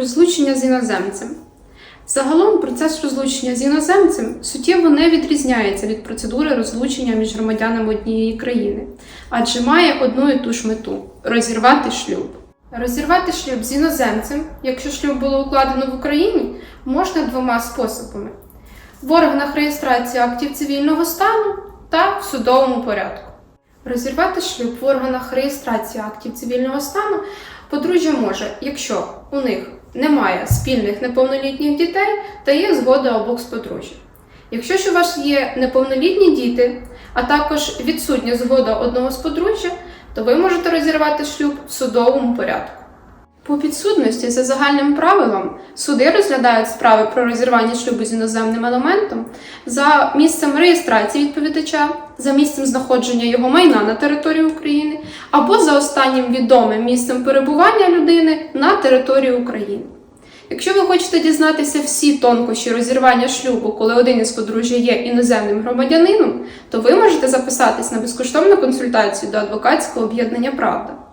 Розлучення з іноземцем. Загалом процес розлучення з іноземцем суттєво не відрізняється від процедури розлучення між громадянами однієї країни, адже має одну і ту ж мету розірвати шлюб. Розірвати шлюб з іноземцем, якщо шлюб було укладено в Україні, можна двома способами: в органах реєстрації актів цивільного стану та в судовому порядку. Розірвати шлюб в органах реєстрації актів цивільного стану подружжя може, якщо у них немає спільних неповнолітніх дітей та є згода обох з подружжя. Якщо ж у вас є неповнолітні діти, а також відсутня згода одного з подружжя, то ви можете розірвати шлюб в судовому порядку. По підсудності за загальним правилом суди розглядають справи про розірвання шлюбу з іноземним елементом за місцем реєстрації відповідача, за місцем знаходження його майна на території України або за останнім відомим місцем перебування людини на території України. Якщо ви хочете дізнатися всі тонкощі розірвання шлюбу, коли один із подружжя є іноземним громадянином, то ви можете записатись на безкоштовну консультацію до адвокатського об'єднання Правда.